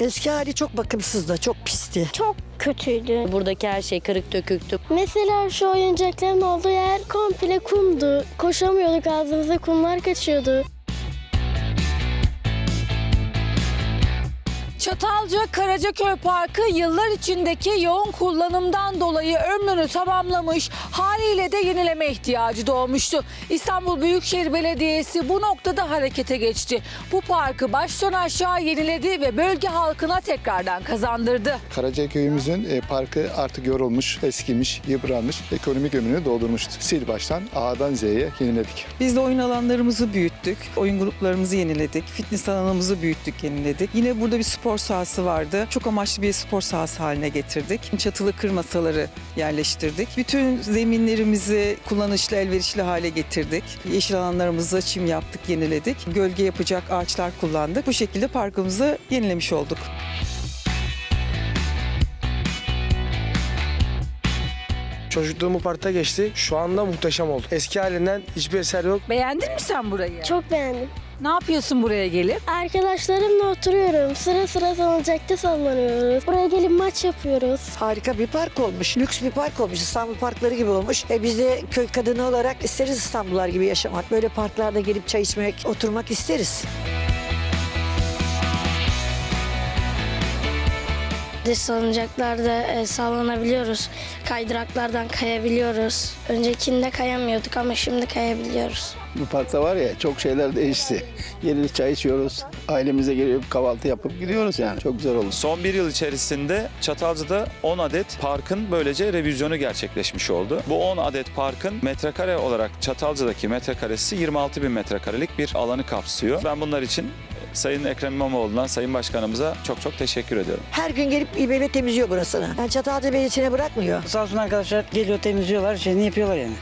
Eski hali çok bakımsızdı, çok pisti. Çok kötüydü. Buradaki her şey kırık döküktü. Mesela şu oyuncakların olduğu yer komple kumdu. Koşamıyorduk ağzımıza kumlar kaçıyordu. Çatalca Karacaköy Parkı yıllar içindeki yoğun kullanımdan dolayı ömrünü tamamlamış, haliyle de yenileme ihtiyacı doğmuştu. İstanbul Büyükşehir Belediyesi bu noktada harekete geçti. Bu parkı baştan aşağı yeniledi ve bölge halkına tekrardan kazandırdı. Karacaköy'ümüzün e, parkı artık yorulmuş, eskimiş, yıpranmış, ekonomik ömrünü doldurmuştu. Sil baştan A'dan Z'ye yeniledik. Biz de oyun alanlarımızı büyüttük. Oyun gruplarımızı yeniledik. Fitness alanımızı büyüttük, yeniledik. Yine burada bir spor sahası vardı. Çok amaçlı bir spor sahası haline getirdik. Çatılı kır masaları yerleştirdik. Bütün zeminlerimizi kullanışlı, elverişli hale getirdik. Yeşil alanlarımızı çim yaptık, yeniledik. Gölge yapacak ağaçlar kullandık. Bu şekilde parkımızı yenilemiş olduk. Çocukluğum bu parkta geçti. Şu anda muhteşem oldu. Eski halinden hiçbir eser yok. Beğendin mi sen burayı? Çok beğendim. Ne yapıyorsun buraya gelip? Arkadaşlarımla oturuyorum. Sıra sıra salıncakta sallanıyoruz. Buraya gelip maç yapıyoruz. Harika bir park olmuş, lüks bir park olmuş. İstanbul parkları gibi olmuş. E biz de köy kadını olarak isteriz İstanbullular gibi yaşamak. Böyle parklarda gelip çay içmek, oturmak isteriz. Dış salıncaklarda e, sallanabiliyoruz. Kaydıraklardan kayabiliyoruz. Öncekinde kayamıyorduk ama şimdi kayabiliyoruz. Bu parkta var ya çok şeyler değişti. Geliriz çay içiyoruz. Ailemize gelip kahvaltı yapıp gidiyoruz yani. Çok güzel oldu. Son bir yıl içerisinde Çatalca'da 10 adet parkın böylece revizyonu gerçekleşmiş oldu. Bu 10 adet parkın metrekare olarak Çatalca'daki metrekaresi 26 bin metrekarelik bir alanı kapsıyor. Ben bunlar için Sayın Ekrem İmamoğlu'na, Sayın Başkanımıza çok çok teşekkür ediyorum. Her gün gelip İBB temizliyor burasını. Yani Çatalca Belediyesi'ne bırakmıyor. Sağ olsun arkadaşlar geliyor temizliyorlar şeyini yapıyorlar yani.